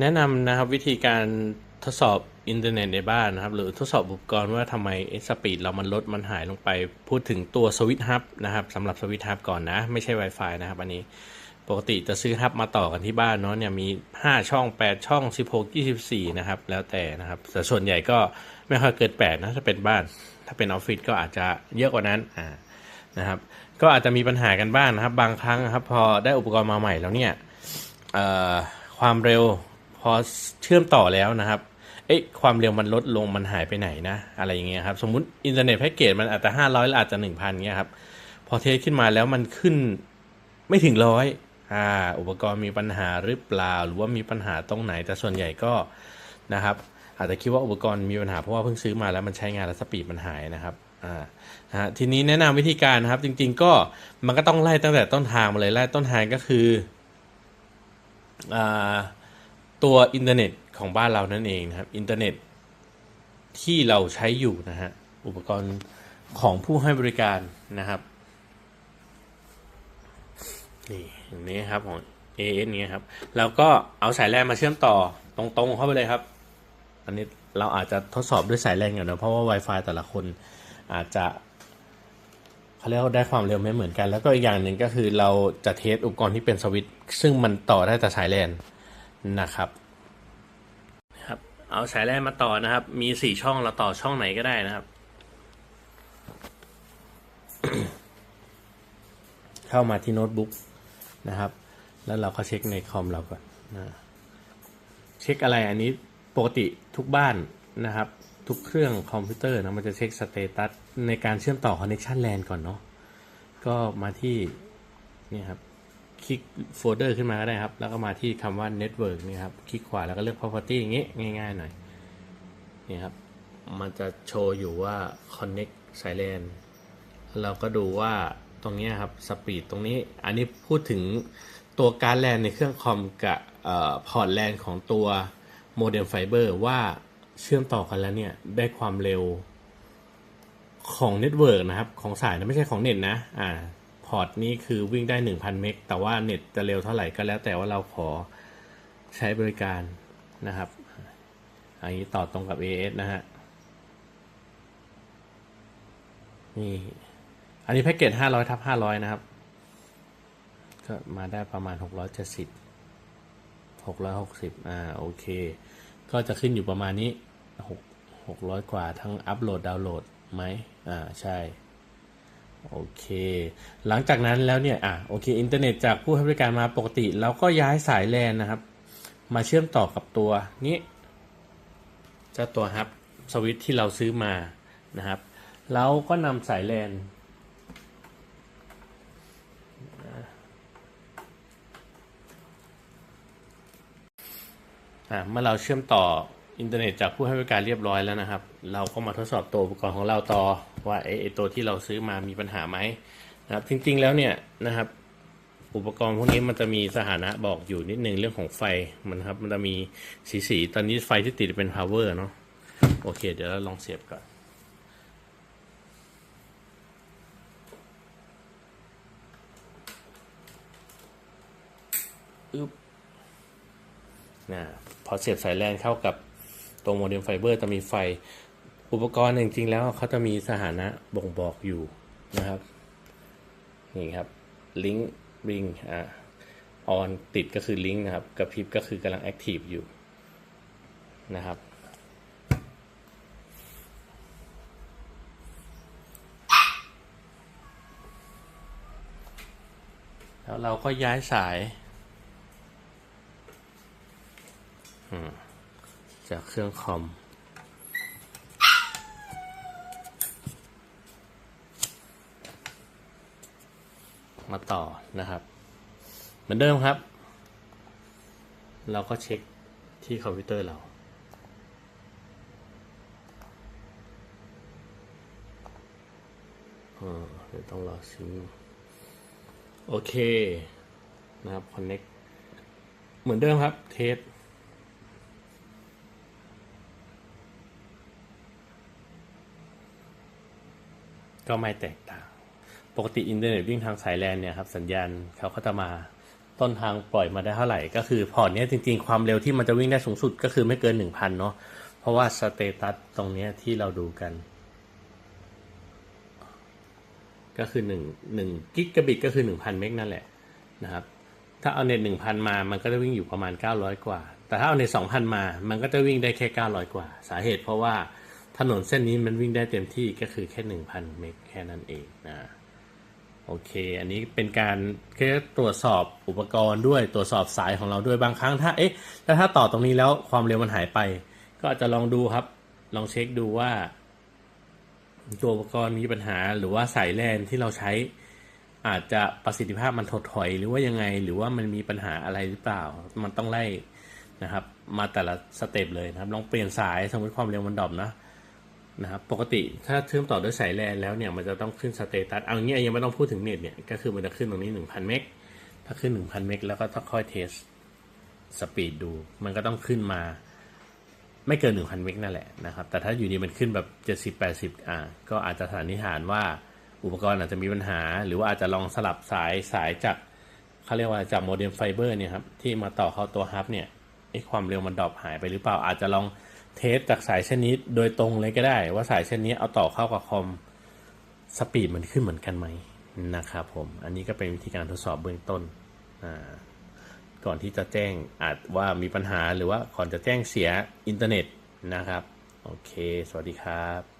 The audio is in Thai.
แนะนำนะครับวิธีการทดสอบอินเทอร์เน็ตในบ้านนะครับ หรือทดสอบอุปกรณ์ว่าทำไมสปีดเรามันลดมันหายลงไป พูดถึงตัวสวิตช์ฮับนะครับสำหรับสวิตช์ฮับก่อนนะ ไม่ใช่ Wi-Fi นะครับ อันนี้ปกติจะซื้อฮับมาต่อกันที่บ้านเนาะเนี่ยมี 5 ช่อง 8 ช่อง 16 24 นะครับ แล้วแต่นะครับแต่ส่วนใหญ่ก็ไม่ค่อยเกิน8นะถ้าเป็นบ้าน ถ้าเป็นออฟฟิศก็อาจจะเยอะกว่านั้นอ่านะครับ ก็อาจจะมีปัญหากันบ้างนะครับ บางครั้งนะครับ พอได้อุปกรณ์มาใหม่แล้วเนี่ยความเร็ว พอเชื่อมต่อแล้วนะครับ เอ๊ะความเร็วมันลดลงมันหายไปไหนนะ อะไรอย่างเงี้ยครับ สมมุติอินเทอร์เน็ตแพ็กเกจมันอาจจะห้าร้อยแล้วอาจจะหนึ่งพันเงี้ยครับ พอเทสขึ้นมาแล้วมันขึ้นไม่ถึงร้อยอ่าอุปกรณ์มีปัญหาหรือเปล่า หรือว่ามีปัญหาตรงไหน แต่ส่วนใหญ่ก็นะครับ อาจจะคิดว่าอุปกรณ์มีปัญหาเพราะว่าเพิ่งซื้อมาแล้วมันใช้งานแล้วสปีดมันหายนะครับอ่านะฮะทีนี้แนะนำวิธีการนะครับ จริง ๆ ก็มันก็ต้องไล่ตั้งแต่ต้นทางมาเลยไล่ต้นทางก็คืออ่า ตัวอินเทอร์เน็ตของบ้านเรานั่นเองนะครับ อินเทอร์เน็ตที่เราใช้อยู่นะฮะ อุปกรณ์ของผู้ให้บริการนะครับ นี่อย่างนี้ครับของ AS นี้ครับ แล้วก็เอาสายแลนมาเชื่อมต่อตรงๆเข้าไปเลยครับ อันนี้เราอาจจะทดสอบด้วยสายแลนก่อนนะเพราะว่า Wi-Fi แต่ละคนอาจจะเขาเรียกได้ความเร็วไม่เหมือนกัน แล้วก็อีกอย่างหนึ่งก็คือเราจะเทสอุปกรณ์ที่เป็นสวิตช์ซึ่งมันต่อได้แต่สายแลน นะครับครับ เอาสายแลนมาต่อนะครับ มีสี่ช่องเราต่อช่องไหนก็ได้นะครับเข้ามาที่โน้ตบุ๊กนะครับ แล้วเราก็เช็คในคอมเราก่อนนะเช็คอะไรอันนี้ปกติทุกบ้านนะครับ ทุกเครื่องคอมพิวเตอร์นะมันจะเช็คสเตตัสในการเชื่อมต่อคอนเน c t ชันแลนก่อนเนาะก็มาที่นี่ครับ คลิกโฟลเดอร์ขึ้นมาก็ได้ครับ แล้วก็มาที่คำว่า Network นี่ครับ คลิกขวาแล้วก็เลือก Property อย่างงี้ง่ายๆหน่อย นี่ครับ มันจะโชว์อยู่ว่า Connect สายแลนเราก็ดูว่าตรงนี้ครับ สปีดตรงนี้ อันนี้พูดถึงตัวการแลนในเครื่องคอมกับพอร์ตแลนของตัวโมเด็มไฟเบอร์ว่าเชื่อมต่อกันแล้วเนี่ย ได้ความเร็วของเน็ตเวิร์กนะครับ ของสายนะไม่ใช่ของเน็ตนะ อ่า พอร์ตนี้คือวิ่งได้ 1,000 เมก แต่ว่าเน็ตจะเร็วเท่าไหร่ก็แล้วแต่ว่าเราขอใช้บริการนะครับ อันนี้ต่อตรงกับ AS นะฮะ นี่ อันนี้แพ็กเกจ 500ทับ500 นะครับ ก็มาได้ประมาณ 670 660 อ่า โอเค ก็จะขึ้นอยู่ประมาณนี้ 6 600 กว่าทั้งอัปโหลด ดาวน์โหลดไหม อ่า ใช่ โอเค หลังจากนั้นแล้วเนี่ยอะโอเคอินเทอร์เน็ตจากผู้ให้บริการมาปกติ เราก็ย้ายสายแลนนะครับ มาเชื่อมต่อกับตัวนี้เจ้าตัวฮับสวิตที่เราซื้อมานะครับ เราก็นำสายแลนอะเมื่อเราเชื่อมต่อ อินเทอร์เน็ตจากผู้ให้บริการเรียบร้อยแล้วนะครับ เราก็มาทดสอบตัวอุปกรณ์ของเราต่อว่าไอ้ไอ้ตัวที่เราซื้อมามีปัญหาไหมนะครับ จริงๆแล้วเนี่ยนะครับ อุปกรณ์พวกนี้มันจะมีสถานะบอกอยู่นิดนึงเรื่องของไฟมันครับ มันจะมีสีสีๆตอนนี้ไฟที่ติดเป็น power เนาะโอเค เดี๋ยวเราลองเสียบก่อนอึ๊บนะพอเสียบสายแลนเข้ากับ ตรงโมเด็มไฟเบอร์จะมีไฟ อุปกรณ์จริงๆแล้วเขาจะมีสถานะบ่งบอกอยู่นะครับ นี่ครับลิงก์ริงอ่าออนติดก็คือลิงก์นะครับกระพริบก็คือกำลังแอคทีฟอยู่นะครับแล้วเราก็ย้ายสาย จากเครื่องคอมมาต่อนะครับ เหมือนเดิมครับ เราก็เช็คที่คอมพิวเตอร์เราอ่าเดี๋ยวต้องรอซิงโอเค นะครับ connect เหมือนเดิมครับ เทส ก็ไม่แตกต่าง ปกติอินเทอร์เน็ตวิ่งทางสายแลนเนี่ยครับสัญญาณเขาก็จะมาต้นทางปล่อยมาได้เท่าไหร่ ก็คือพอร์ตเนี้ยจริงๆ ความเร็วที่มันจะวิ่งได้สูงสุดก็คือไม่เกิน 1,000 เนาะเพราะว่าสเตตัสตรงเนี้ยที่เราดูกัน ก็คือ1 1กิกะบิตก็คือ 1,000 เมกนั่นแหละนะครับถ้าเอาเน็ต1,000 มา มันก็จะวิ่งอยู่ประมาณ 900 กว่า แต่ถ้าเอาเน็ต2,000 มา มันก็จะวิ่งได้แค่ 900 กว่า สาเหตุเพราะว่า ถนนเส้นนี้มันวิ่งได้เต็มที่ก็คือแค่ 1,000 เมกแค่นั้นเองนะโอเค อันนี้เป็นการแค่ตรวจสอบอุปกรณ์ด้วยตรวจสอบสายของเราด้วยบางครั้งถ้าเอ๊ะแล้วถ้าต่อตรงนี้แล้วความเร็วมันหายไป ก็อาจจะลองดูครับ ลองเช็คดูว่า ตัวอุปกรณ์มีปัญหา หรือว่าสายแลนที่เราใช้ อาจจะประสิทธิภาพมันถดถอย หรือว่ายังไงหรือว่ามันมีปัญหาอะไรหรือเปล่า มันต้องไล่นะครับ มาแต่ละสเต็ปเลยนะครับ ลองเปลี่ยนสายสมมติความเร็วมันดรอปนะ นะครับปกติถ้าเชื่อมต่อด้วยสายแลนแล้วเนี่ยมันจะต้องขึ้นสเตตัสเอางี้ยังไม่ต้องพูดถึงเน็ตเนี่ยก็คือมันจะขึ้นตรงนี้ 1,000 เมกถ้าขึ้น 1,000 เมกแล้วก็ต้องค่อยเทสสปีดดู มันก็ต้องขึ้นมา ไม่เกิน 1,000 เมกนั่นแหละนะครับแต่ถ้าอยู่ดีมันขึ้นแบบ 70 80 อ่าก็อาจจะสันนิษฐานว่าอุปกรณ์อาจจะมีปัญหา หรือว่าอาจจะลองสลับสายสายจากเขาเรียกว่าจากโมเด็มไฟเบอร์เนี่ยครับที่มาต่อเข้าตัวฮับเนี่ยไอความเร็วมันดรอปหายไปหรือเปล่าอาจจะลอง เทสจากสายเช่นนี้โดยตรงเลยก็ได้ ว่าสายเช่นนี้เอาต่อเข้ากับคอมสปีดมันขึ้นเหมือนกันไหมนะครับผม อันนี้ก็เป็นวิธีการทดสอบเบื้องต้น ก่อนที่จะแจ้งอาจว่ามีปัญหาหรือว่าก่อนจะแจ้งเสียอินเทอร์เน็ตนะครับ โอเค สวัสดีครับ